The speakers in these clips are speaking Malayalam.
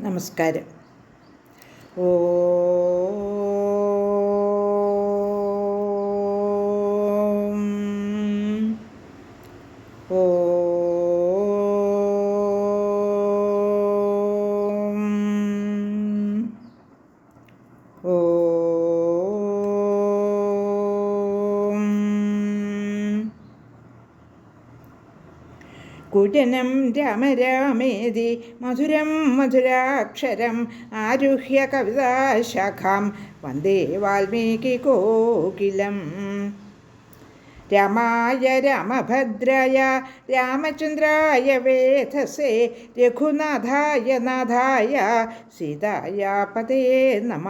നമസ്കാരം. ഓ കുജനം രാമ രാമേതി മധുരം മധുരാക്ഷരം ആരുഹ്യ കവിതാശാഖാം വന്ദേ വാൽമീകി കോകിലം രാമായ രാമഭദ്രായ രാമചന്ദ്രായ വേധസേ രഘുനാഥായ നാഥായ സീതായ പതേ നമ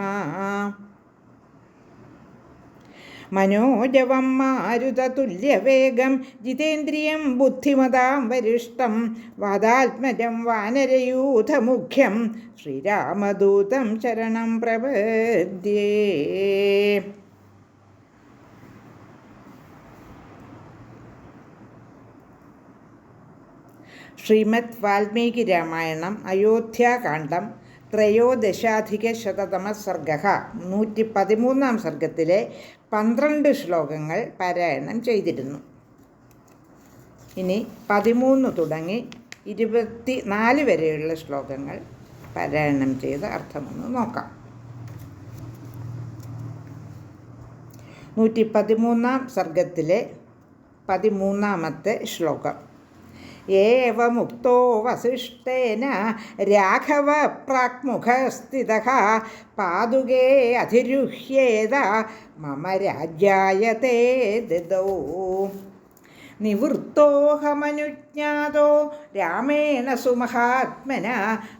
മനോജവം മാരുതതുല്യവേഗം ജിതേന്ദ്രിയം ബുദ്ധിമതാം വരിഷ്ടം വാദാത്മജം വാനരയൂഥമുഖ്യം ശ്രീരാമദൂതം ശരണം പ്രപദ്യേ ശ്രീമദ് വാൽമീകി രാമായണം അയോധ്യാകാന്ഡം ത്രയോദശാധിക ശതതമ സർഗ. നൂറ്റി പതിമൂന്നാം സർഗത്തിലെ പന്ത്രണ്ട് ശ്ലോകങ്ങൾ പാരായണം ചെയ്തിരുന്നു. ഇനി പതിമൂന്ന് തുടങ്ങി ഇരുപത്തി നാല് വരെയുള്ള ശ്ലോകങ്ങൾ പാരായണം ചെയ്ത് അർത്ഥമൊന്ന് നോക്കാം. നൂറ്റി പതിമൂന്നാം സർഗത്തിലെ പതിമൂന്നാമത്തെ ശ്ലോകം. ഏവമുക്തോ വസിഷ്ഠേന രാഘവ പ്രാക്മുഖസ്ഥിത പാതുകേ അധിരുഹ്യേത മമ രാജ്യായ തേ ദദൗ. നിവൃത്തോഹമനുജ്ഞാതോ രാമേണ സുമഹാത്മന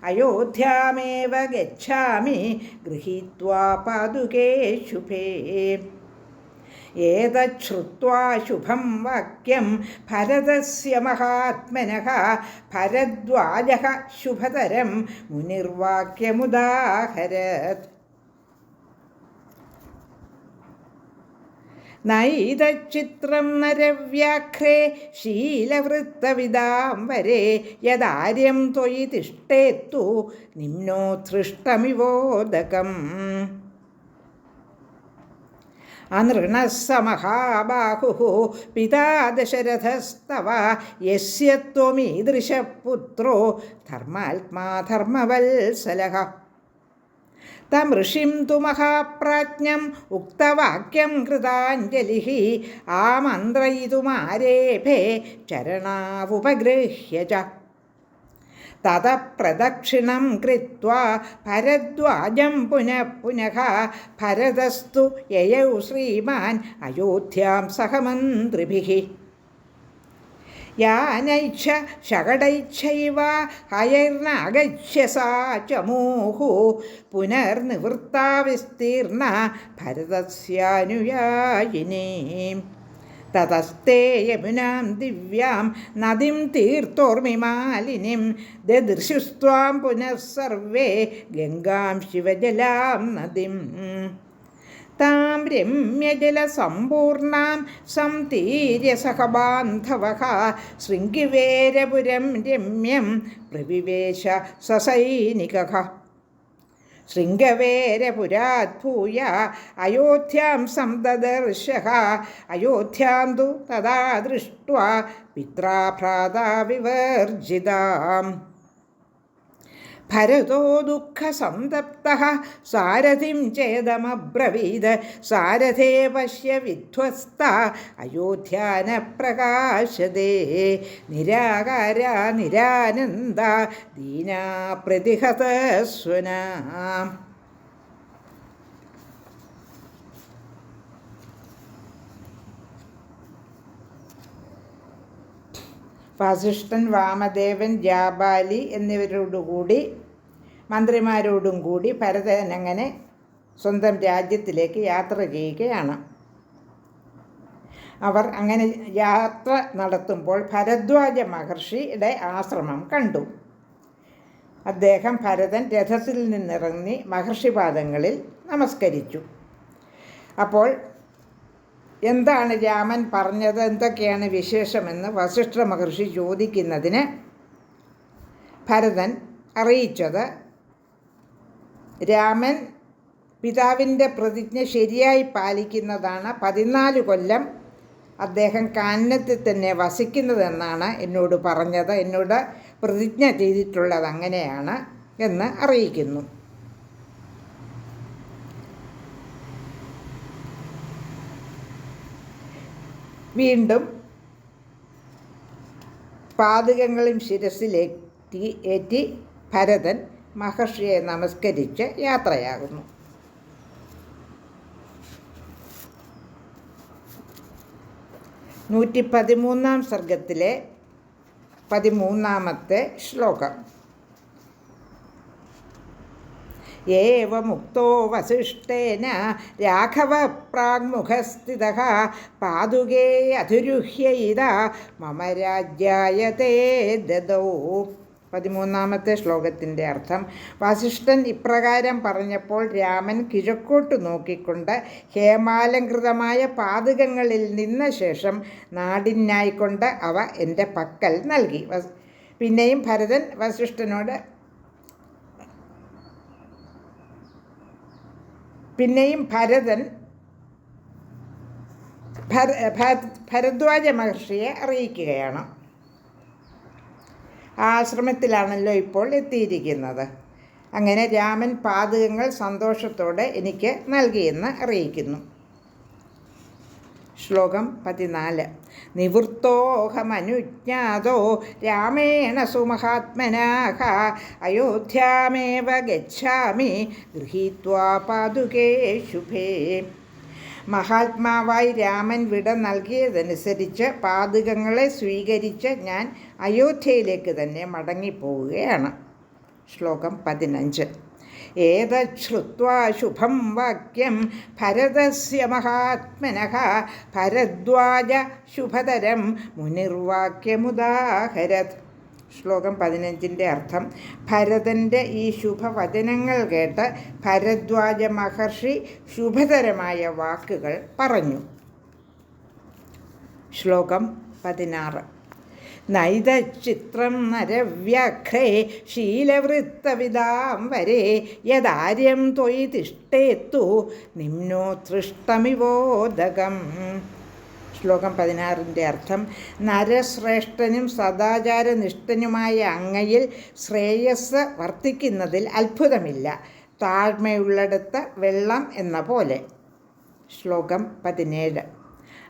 അയോധ്യാമേവ ഗച്ഛാമി ഗൃഹീത്വാ പാതുകേ ശുഭേ. ഏതശ്രുത്വാ ശുഭം വാക്യം ഭരതസ്യ മഹാത്മന ഭരദ്വാജ ശുഭതരം മുനിർവാക്യമുദാഹരത്. നൈതച്ചിത്രം നരവ്യാഘ്രേ ശീലവൃത്തവിദാം വരെ യദാര്യം ത്വയി തിഷ്ടേത്തു നിമ്നോത്സൃഷ്ടമിവോദകം. അനൃണസമഹാബാഹു പിതാ ദശരഥസ്തവ യസ്യ ത്വമീദൃശപുത്രോ. ധർമാത്മാ ധർമ്മവത്സലഹ. തം ഋഷിം തു മഹാപ്രാജ്ഞം ഉക്തവാക്യം കൃതാഞ്ജലി ആമന്ത്രയിതുമാരേഭേ ചരണാവുപഗൃഹ്യ ച തത പ്രദക്ഷിണം കൃത്വാ ഭരദ്വാജം പുനഃ പുനഃ ഭരതസ്തു യയൗ ശ്രീമാൻ അയോധ്യാം സഹമന്ത്രിഭിः. യാനൈച്ഛ ശകടൈച്ഛൈവ ഹയൈർനാഗച്ഛ സാ ചമൂഹു പുനർനിവൃത്താ വിസ്തീർണ ഭരതസ്യാനുയായിനീം. തതസ്തേ യമുനാം ദിവ്യാം നദിം തീർത്തോർമിമാലിനിം ദദൃശുസ്വാം പുനഃസർവേ ഗംഗാം ശിവജലാം നദിം. താം രമ്യജലസമ്പൂർണാം സംതീര്യ സഹബാന്ധവഃ ശൃംഗിവേരപുരം രമ്യം പ്രവിവേശ സസൈനികഃ. ശൃംഗവേരപുരാത്ഭൂയ. അയോധ്യാം സംദദർശ അയോധ്യാം തു തഥാ ദൃഷ്ട്വാ. പിത്രാഭ്രാതാ വിവർജിതാം. ഭരതോ ദുഃഖസന്തപ്ത. സാരഥിം ചേതമബ്രവീത്. സാരഥേ പശ്യ വിധ്വസ്ത. അയോധ്യാന പ്രകാശതേ നിരാകാര നിരാനന്ദ. ദീനാ പ്രതിഹതസ്വന വസിഷ്ഠൻ വാമദേവൻ ജാബാലി എന്നിവരോടുകൂടി മന്ത്രിമാരോടും കൂടി ഭരതൻ അങ്ങനെ സ്വന്തം രാജ്യത്തിലേക്ക് യാത്ര ചെയ്യുകയാണ്. അവർ അങ്ങനെ യാത്ര നടത്തുമ്പോൾ ഭരദ്വാജ മഹർഷിയുടെ ആശ്രമം കണ്ടു. അദ്ദേഹം ഭരതൻ രഥത്തിൽ നിന്നിറങ്ങി മഹർഷിപാദങ്ങളിൽ നമസ്കരിച്ചു. അപ്പോൾ എന്താണ് രാമൻ പറഞ്ഞത്? എന്തൊക്കെയാണ് വിശേഷമെന്ന് വസിഷ്ഠ മഹർഷി ചോദിക്കുന്നതിന് ഭരതൻ അറിയിച്ചത് രാമൻ പിതാവിന്റെ പ്രതിജ്ഞ ശരിയായി പാലിക്കുന്നതാണ് പതിനാല് കൊല്ലം അദ്ദേഹം കാനനത്തിൽ തന്നെ വസിക്കുന്നതെന്നാണ് എന്നോട് പറഞ്ഞത്. എന്നോട് പ്രതിജ്ഞ ചെയ്തിട്ടുള്ളത് അങ്ങനെയാണ് എന്ന് അറിയിക്കുന്നു. വീണ്ടും പാതകങ്ങളും ശിരസിലേറ്റി ഏറ്റി ഭരതൻ മഹർഷിയെ നമസ്കരിച്ച് യാത്രയാകുന്നു. നൂറ്റി പതിമൂന്നാം സർഗത്തിലെ പതിമൂന്നാമത്തെ ശ്ലോകം. ഏവമുക്തോ വസിഷ്ഠേന രാഘവ പ്രാങ്മുഖസ്ഥിത പാതുകേ അധുരുഹ്യയിത മമ രാജ്യായ തേ ദദോ. പതിമൂന്നാമത്തെ ശ്ലോകത്തിന്റെ അർത്ഥം വസിഷ്ഠൻ ഇപ്രകാരം പറഞ്ഞപ്പോൾ രാമൻ കിഴക്കോട്ട് നോക്കിക്കൊണ്ട് ഹേമാലങ്കൃതമായ പാതകങ്ങളിൽ നിന്ന ശേഷം നാടിനായിക്കൊണ്ട് അവ എന്റെ പക്കൽ നൽകി. പിന്നെയും ഭരതൻ വസിഷ്ഠനോട് പിന്നെയും ഭരതൻ ഭരദ്വാജ മഹർഷിയെ അറിയിക്കുകയാണ്. ആശ്രമത്തിലാണല്ലോ ഇപ്പോൾ എത്തിയിരിക്കുന്നത്. അങ്ങനെ രാമൻ പാതകങ്ങൾ സന്തോഷത്തോടെ എനിക്ക് നൽകിയെന്ന് അറിയിക്കുന്നു. ശ്ലോകം പതിനാല്. നിവൃത്തോഹമനുജ്ഞാതോ രാമേണ സുമഹാത്മനാഹ അയോധ്യാമേവ ഗച്ഛാമി ഗൃഹീത്വാ പാതുകേ ശുഭേ. മഹാത്മാവായി രാമൻ വിട നൽകിയതനുസരിച്ച് പാതകങ്ങളെ സ്വീകരിച്ച് ഞാൻ അയോധ്യയിലേക്ക് തന്നെ മടങ്ങിപ്പോവുകയാണ്. ശ്ലോകം പതിനഞ്ച്. ഏതശ്രുത്വാ ശുഭം വാക്യം ഭരതസ്യ മഹാത്മന ഭരദ്വാജ ശുഭതരം മുനിർവാക്യമുദാഹരത്. ശ്ലോകം പതിനഞ്ചിന്റെ അർത്ഥം ഭരതന്റെ ഈ ശുഭവചനങ്ങൾ കേട്ട് ഭരദ്വാജ മഹർഷി ശുഭതരമായ വാക്കുകൾ പറഞ്ഞു. ശ്ലോകം പതിനാറ്. നൈതചിത്രം നരവ്യാഘ്രേ ശീലവൃത്തവിതാം വരെ യദാര്യം ത്വയി തിഷ്ടേത്തു നിമ്നോത്തൃഷ്ടമിവോദകം ശ്ലോകം പതിനാറിന്റെ അർത്ഥം നരശ്രേഷ്ഠനും സദാചാരനിഷ്ഠനുമായ അങ്ങയിൽ ശ്രേയസ് വർത്തിക്കുന്നതിൽ അത്ഭുതമില്ല. താഴ്മയുള്ളിടത്ത് വെള്ളം എന്ന പോലെ. ശ്ലോകം പതിനേഴ്.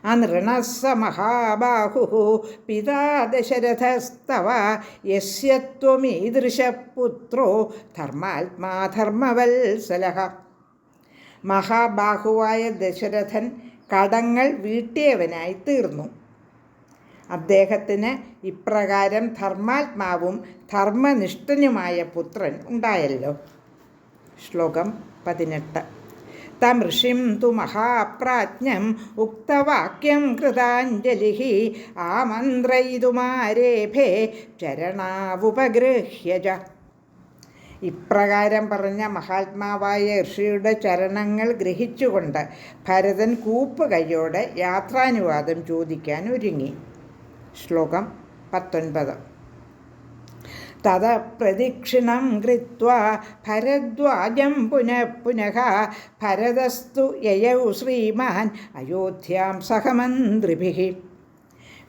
അനൃണസ മഹാബാഹു പിതാ ദശരഥസ്തവ യസ്യത്വമീദൃശപുത്രോ ധർമാത്മാ ധർമ്മവത്സലഹ. മഹാബാഹുവായ ദശരഥൻ കടങ്ങൾ വീട്ടിയവനായി തീർന്നു. അദ്ദേഹത്തിന് ഇപ്രകാരം ധർമാത്മാവും ധർമ്മനിഷ്ഠനുമായ പുത്രൻ ഉണ്ടായല്ലോ. ശ്ലോകം പതിനെട്ട്. തമൃഷിം തു മഹാപ്രാജ്ഞം ഉക്തവാക്യം കൃതാഞ്ജലി ആമന്ത്രയിതുമാരേഭേ ചരണാവുപഗൃഹ്യജ ഇപ്രകാരം പറഞ്ഞ മഹാത്മാവായ ഋഷിയുടെ ചരണങ്ങൾ ഗ്രഹിച്ചുകൊണ്ട് ഭരതൻ കൂപ്പ് കൈയോടെ യാത്രാനുവാദം ചോദിക്കാൻ ഒരുങ്ങി. ശ്ലോകം പത്തൊൻപത്. തത പ്രദക്ഷിണം കൃത്വ ഭരദ്വാജം പുനഃ പുനഃ ഭരതസ്തു യയൗ ശ്രീമാൻ അയോധ്യാം സഹമന്ത്രിഭി.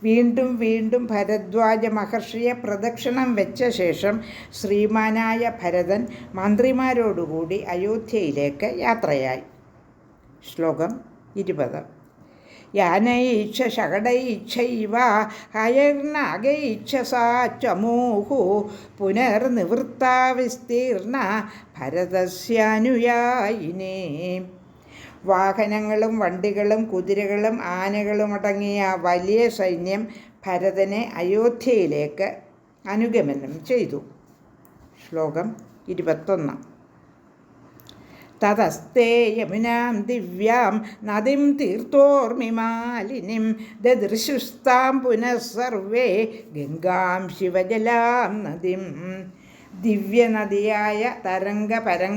വീണ്ടും വീണ്ടും ഭരദ്വാജ മഹർഷിയെ പ്രദക്ഷിണം വെച്ച ശേഷം ശ്രീമാനായ ഭരതൻ മന്ത്രിമാരോടുകൂടി അയോധ്യയിലേക്ക് യാത്രയായി. ശ്ലോകം ഇരുപത്. യാനൈച്ഛ ശകടൈച്ഛൈവ ഹയർനാഗൈച്ഛ സാ ചമൂഹു പുനർനിവൃത്ത വിസ്തീർണ ഭരതസ്യാനുയായിനേ. വാഹനങ്ങളും വണ്ടികളും കുതിരകളും ആനകളും അടങ്ങിയ വലിയ സൈന്യം ഭരതനെ അയോധ്യയിലേക്ക് അനുഗമനം ചെയ്തു. ശ്ലോകം ഇരുപത്തൊന്ന്. തതസ്തേ യമുനാം ദിവ്യാം നദിം തീർത്ഥോർമിമാലിനിം ദദൃശുസ്താം പുനഃസർവേ ഗംഗാം ശിവജലാം നദിം. ദിവ്യനദിയായ തരംഗ പരം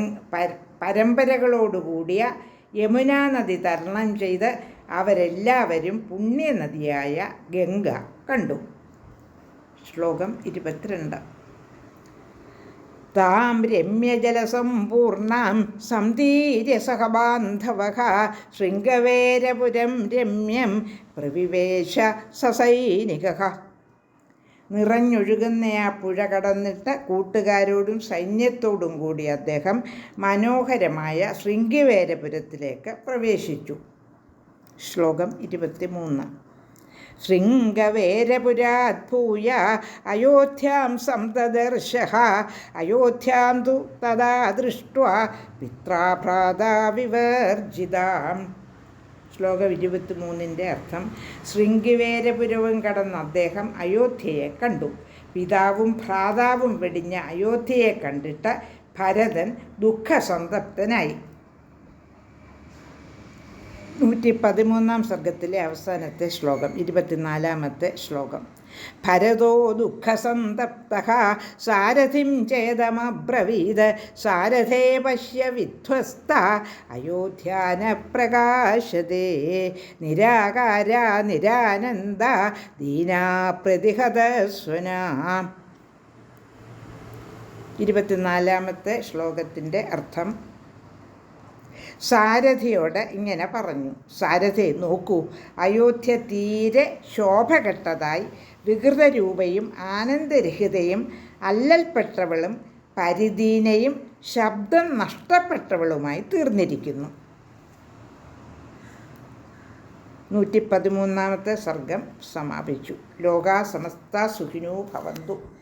പരമ്പരകളോടുകൂടിയ യമുനാ നദി തരണം ചെയ്ത് അവരെല്ലാവരും പുണ്യനദിയായ ഗംഗ കണ്ടു. ശ്ലോകം ഇരുപത്തിരണ്ട്. താം രമ്യജലസമ്പൂർണാം സന്തീര്യ സഹബാന്ധവ ശൃംഗവേരപുരം രമ്യം പ്രവിവേശ സസൈനിക. നിറഞ്ഞൊഴുകുന്ന ആ പുഴ കടന്നിട്ട് കൂട്ടുകാരോടും സൈന്യത്തോടും കൂടി അദ്ദേഹം മനോഹരമായ ശൃംഗവേരപുരത്തിലേക്ക് പ്രവേശിച്ചു. ശ്ലോകം ഇരുപത്തിമൂന്ന്. ശൃംഗവേരപുരാത് ഭൂയ. അയോധ്യാം സംതദർശ അയോധ്യാം തു തഥാ ദൃഷ്ട്വാ. പിത്രാഭ്രാതാ വിവർജിതാം. ശ്ലോകം ഇരുപത്തിമൂന്നിന്റെ അർത്ഥം ശൃംഗിവേരപുരവും കടന്ന അദ്ദേഹം അയോധ്യയെ കണ്ടു. പിതാവും ഭ്രാതാവും വെടിഞ്ഞ അയോധ്യയെ കണ്ടിട്ട് ഭരതൻ ദുഃഖസന്തപ്തനായി. നൂറ്റി പതിമൂന്നാം സർഗത്തിലെ അവസാനത്തെ ശ്ലോകം ഇരുപത്തിനാലാമത്തെ ശ്ലോകം. ഭരതോ ദുഃഖസന്തപ്ത സാരഥിം ചേതമബ്രവീത് സാരഥേ പശ്യ വിധ്വസ്ത അയോധ്യാന പ്രകാശതേ നിരാകാര നിരാനന്ദ ദീനാ പ്രതിഹതസ്വന ഇരുപത്തിനാലാമത്തെ ശ്ലോകത്തിന്റെ അർത്ഥം സാരഥിയോട് ഇങ്ങനെ പറഞ്ഞു. സാരഥി നോക്കൂ. അയോധ്യ തീരെ ശോഭകെട്ടതായി വികൃതരൂപയും ആനന്ദരഹിതയും അല്ലൽപ്പെട്ടവളും പരിധീനയും ശബ്ദം നഷ്ടപ്പെട്ടവളുമായി തീർന്നിരിക്കുന്നു. നൂറ്റി പതിമൂന്നാമത്തെ സർഗം സമാപിച്ചു. ലോകാ സമസ്ത സുഖിനോ ഭവന്തു.